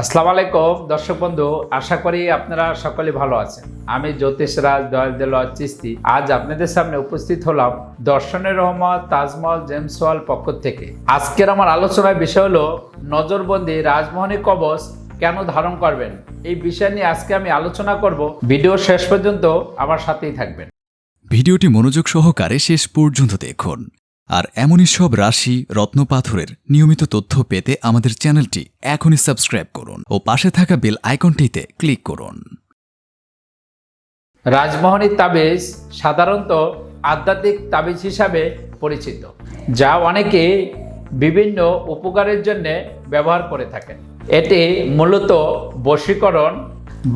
আসসালামু আলাইকুম, দর্শক বন্ধু, আশা করি আপনারা সকলে ভালো আছেন। আমি জ্যোতিষ রাজ, দয়াল চিস্তি। আজ আপনাদের সামনে উপস্থিত হলাম দর্শনের রহমত, তাজমহল, জেমস ওয়াল পক্ষ থেকে। আজকের আমার আলোচনার বিষয় হলো, নজরবন্দি রাজমোহনী কবচ কেন ধারণ করবেন? এই বিষয় নিয়ে আজকে আমি আলোচনা করব। ভিডিও শেষ পর্যন্ত আমার সাথেই থাকবেন। ভিডিওটি মনোযোগ সহকারে শেষ পর্যন্ত দেখুন। আর এমনই সব রাশি রত্নপাথরের নিয়মিত তথ্য পেতে আমাদের চ্যানেলটি এখনই সাবস্ক্রাইব করুন ও পাশে থাকা বেল আইকনটিতে ক্লিক করুন। রাজমোহনী তাবিজ সাধারণত আধ্যাত্মিক তাবিজ হিসাবে পরিচিত, যা অনেকে বিভিন্ন উপকারের জন্য ব্যবহার করে থাকেন। এটি মূলত বশীকরণ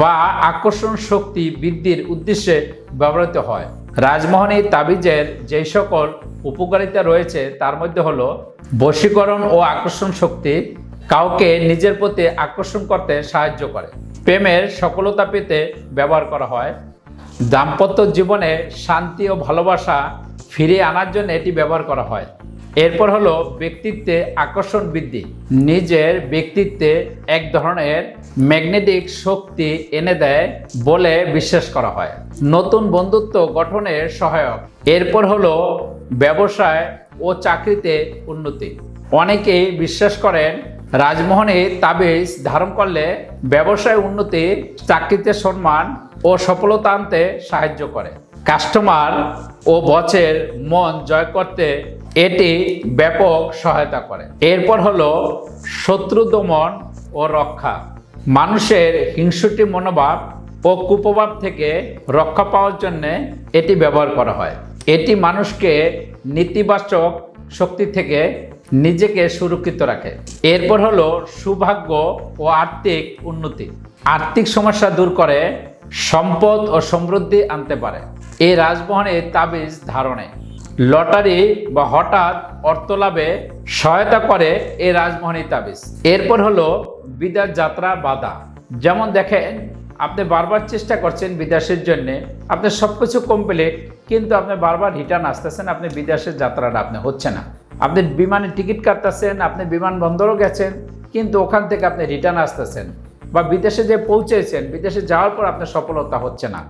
বা আকর্ষণ শক্তি বৃদ্ধির উদ্দেশ্যে ব্যবহৃত হয়। রাজমোহনী তাবিজের যেই সকল উপকারিতা রয়েছে, তার মধ্যে হল বশীকরণ ও আকর্ষণ শক্তি কাউকে নিজের প্রতি আকর্ষণ করতে সাহায্য করে। প্রেমের সকলতা পেতে ব্যবহার করা হয়। দাম্পত্য জীবনে শান্তি ও ভালোবাসা ফিরিয়ে আনার জন্য এটি ব্যবহার করা হয়। এরপর হলো ব্যক্তিত্বে আকর্ষণ বৃদ্ধি। নিজের ব্যক্তিত্বে এক ধরনের ম্যাগনেটিক শক্তি এনে দেয় বলে বিশ্বাস করা হয়। নতুন বন্ধুত্ব গঠনের সহায়ক। এরপর হলো ব্যবসায় ও চাকরিতে উন্নতি। অনেকেই বিশ্বাস করেন রাজমোহনে তাবিজ ধারণ করলে ব্যবসায় উন্নতি, চাকরিতে সম্মান ও সফলতা আনতে সাহায্য করে। কাস্টমার ও বচের মন জয় করতে এটি ব্যাপক সহায়তা করে। এরপর হলো শত্রু দমন ও রক্ষা। মানুষের হিংসুটি মনোভাব ও কুপ্রভাব থেকে রক্ষা পাওয়ার জন্যে এটি ব্যবহার করা হয়। এটি মানুষকে নেতিবাচক শক্তি থেকে নিজেকে সুরক্ষিত রাখে। এরপর হলো সৌভাগ্য ও আর্থিক উন্নতি। আর্থিক সমস্যা দূর করে সম্পদ ও সমৃদ্ধি আনতে পারে। এই রাজমোহনের তাবিজ ধারণে লটারি বা হঠাৎ অর্থ লাভে সহায়তা করে এই রাজমোহনী তাবিজ এরপর হলো বিদার যাত্রা বাধা। যেমন দেখেন, আপনি বারবার চেষ্টা করছেন বিদেশের জন্য, আপনি সব কিছু কমপ্লিট কিন্তু আপনি বারবার রিটার্ন আসতেছেন, আপনি বিদেশের যাত্রাটা আপনি হচ্ছে না। আপনি বিমানে টিকিট কাটতেছেন, আপনি বিমানবন্দরও গেছেন, কিন্তু ওখান থেকে আপনি রিটার্ন আসতেছেন বা বিদেশে যে পৌঁছেছেন, বিদেশে যাওয়ার পর আপনার সফলতা হচ্ছে না।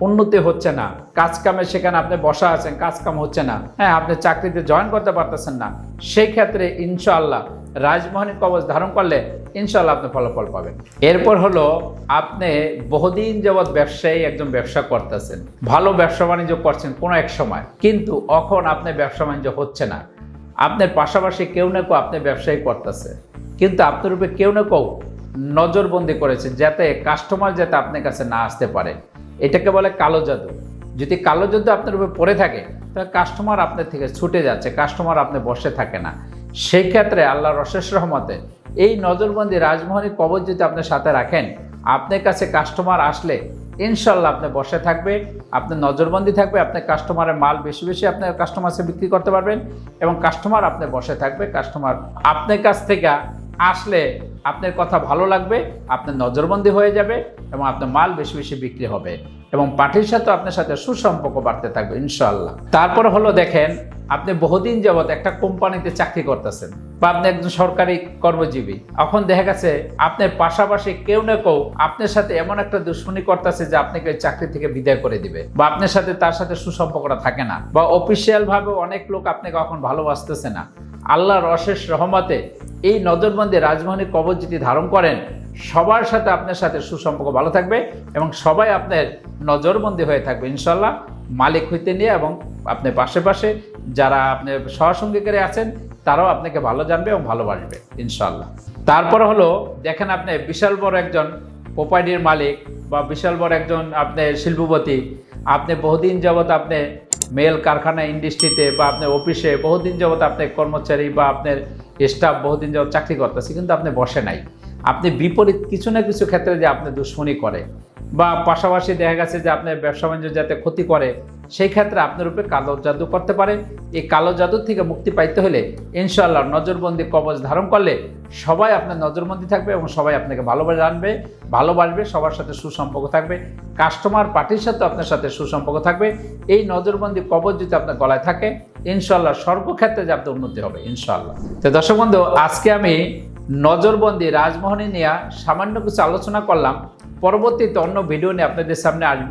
উন্নতি হচ্ছে না। কাজ কামে সেখানে আপনি বসা আছেন কাজ কাম হচ্ছে না। হ্যাঁ আপনি চাকরিতে জয়েন করতে পারতেছেন না। সেই ক্ষেত্রে ইনশাআল্লাহ রাজমোহনী কবচ ধারণ করলে ইনশাআল্লাহ আপনি ফলাফল পাবেন। এরপর হলো, আপনি বহুদিন যাবৎ ব্যবসায়ী একজন ব্যবসা করতেছেন। ভালো ব্যবসা বাণিজ্য করছেন কোনো এক সময়, কিন্তু এখন আপনি ব্যবসা বাণিজ্য হচ্ছে না। আপনার পাশাপাশি কেউ না কেউ আপনি ব্যবসায়ী করতেছে। কিন্তু আপনার উপরে কেউ না কেউ নজরবন্দি করেছে, যাতে কাস্টমার যাতে আপনার কাছে না আসতে পারে। এটাকে বলে কালো জাদু। যদি কালো জাদু আপনার উপরে পড়ে থাকে, তাহলে কাস্টমার আপনার থেকে ছুটে যাচ্ছে কাস্টমার আপনি বসে থাকে না। সেই ক্ষেত্রে আল্লাহর অশেষ রহমতে এই নজরবন্দি রাজমোহনী কবচ যদি আপনার সাথে রাখেন, আপনার কাছে কাস্টমার আসলে ইনশাল্লাহ আপনি বসে থাকবে, আপনার নজরবন্দি থাকবে, আপনার কাস্টমারের মাল বেশি বেশি আপনার কাস্টমারকে বিক্রি করতে পারবেন এবং কাস্টমার আপনি বসে থাকবে কাস্টমার আপনার কাছ থেকে আসলে আপনার কথা ভালো লাগবে, আপনার নজরবন্দি হয়ে যাবে এবং আপনার মাল বেশি বেশি বিক্রি হবে এবং পার্টির সাথে আপনার সাথে সুসম্পর্ক বাড়তে থাকবে ইনশাল্লাহ তারপর হলো দেখেন, আপনি বহুদিন যাবৎ একটা কোম্পানিতে চাকরি করতেছেন বা আপনি একজন সরকারি কর্মজীবী। এখন দেখা গেছে, আপনার পাশাপাশি কেউ না কেউ আপনার সাথে এমন একটা দুশ্মনী করতেছে যে আপনাকে ওই চাকরি থেকে বিদায় করে দিবে বা আপনার সাথে তার সাথে সুসম্পর্কটা থাকে না বা অফিসিয়াল ভাবে অনেক লোক আপনাকে এখন ভালোবাসতেছে না। আল্লাহর অশেষ রহমতে এই নজরবন্দি রাজমোহনী কবচ যদি ধারণ করেন, সবার সাথে আপনার সাথে সুসম্পর্ক ভালো থাকবে এবং সবাই আপনার নজরবন্দি হয়ে থাকবে, ইনশাল্লাহ। মালিক হইতে নিয়ে এবং আপনার পাশে পাশে যারা আপনার সহসঙ্গীকারে আছেন, তারাও আপনাকে ভালো জানবে এবং ভালোবাসবে, ইনশাল্লাহ। তারপর হলো, দেখেন আপনি বিশাল বড় একজন প্রোপার্টির মালিক বা বিশাল বড় একজন আপনার শিল্পপতি। আপনি বহুদিন যাবৎ আপনি মেল কারখানা ইন্ডাস্ট্রিতে বা আপনার অফিসে বহুদিন যাবৎ আপনার কর্মচারী বা আপনার স্টাফ বহুদিন যাওয়ার চাকরি করতেছে, কিন্তু আপনি বসে নাই। আপনি বিপরীত কিছু না কিছু ক্ষেত্রে যে আপনি দুশ্মনী করে। বা পাশাপাশি দেখা গেছে যে আপনার ব্যবসা বাণিজ্য যাতে ক্ষতি করে সেই ক্ষেত্রে আপনার উপরে কালো জাদু করতে পারে এই কালো জাদুর থেকে মুক্তি পাইতে হলে ইনশাআল্লাহ নজরবন্দি কবচ ধারণ করলে সবাই আপনার নজরবন্দি থাকবে এবং সবাই আপনাকে ভালোবাসে জানবে, ভালোবাসবে, সবার সাথে সুসম্পর্ক থাকবে। কাস্টমার পার্টির সাথে আপনার সাথে সুসম্পর্ক থাকবে। এই নজরবন্দি কবচ যদি আপনার গলায় থাকে ইনশাল্লাহ সর্বক্ষেত্রে যে আপনার উন্নতি হবে ইনশাল্লাহ তো দর্শক বন্ধু, আজকে আমি নজরবন্দি রাজমোহনী নিয়ে সামান্য কিছু আলোচনা করলাম। পরবর্তীতে অন্য ভিডিও নিয়ে আপনাদের সামনে আসব।